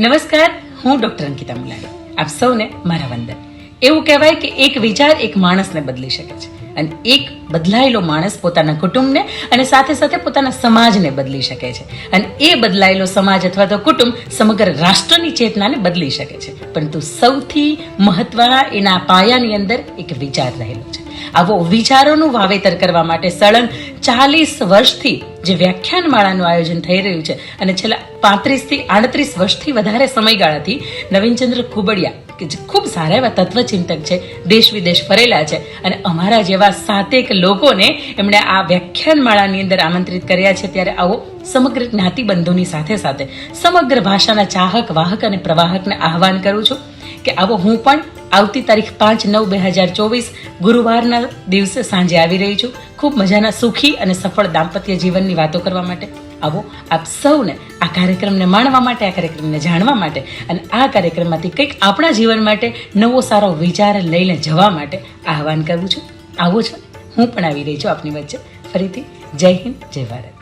નમસ્કાર, હું ડોક્ટર અંકિતા મુલાણી. આપ સૌને મારા વંદન. એવું કહેવાય કે એક વિચાર એક માણસને બદલી શકે છે અને એક બદલાયેલો માણસ પોતાના કુટુંબને અને સાથે સાથે પોતાના સમાજને બદલી શકે છે. અને એ બદલાયેલો સમાજ અથવા તો કુટુંબ સમગ્ર રાષ્ટ્રની ચેતનાને બદલી શકે છે. પરંતુ સૌથી મહત્વના એના પાયાની અંદર એક વિચાર રહેલો છે. આવો વિચારોનું વાવેતર કરવા માટે સળંગ ચાલીસ વર્ષથી જે વ્યાખ્યાનમાળાનું આયોજન થઈ રહ્યું છે અને છેલ્લા પાંત્રીસથી આડત્રીસ વર્ષથી વધારે સમયગાળાથી નવીનચંદ્ર કુબડિયા કે જે ખૂબ સારા એવા તત્વચિંતક છે, દેશ વિદેશ ફરેલા છે અને અમારા જેવા સાતેક લોકોને એમણે આ વ્યાખ્યાનમાળાની અંદર આમંત્રિત કર્યા છે. ત્યારે આવો સમગ્ર જ્ઞાતિબંધુની સાથે સાથે સમગ્ર ભાષાના ચાહક, વાહક અને પ્રવાહકને આહવાન કરું છું કે આવો હું પણ આવતી તારીખ પાંચ નવ બે હજાર ચોવીસ ગુરુવારના દિવસે સાંજે આવી રહી છું. ખૂબ મજાના સુખી અને સફળ દાંપત્ય જીવનની વાતો કરવા માટે આવો આપ સૌને આ કાર્યક્રમને માણવા માટે, આ કાર્યક્રમને જાણવા માટે અને આ કાર્યક્રમમાંથી કંઈક આપણા જીવન માટે નવો સારો વિચાર લઈને જવા માટે આહવાન કરું છું. આવું છું હું પણ આવી રહી છું આપની વચ્ચે. ફરીથી જય હિન્દ, જય ભારત.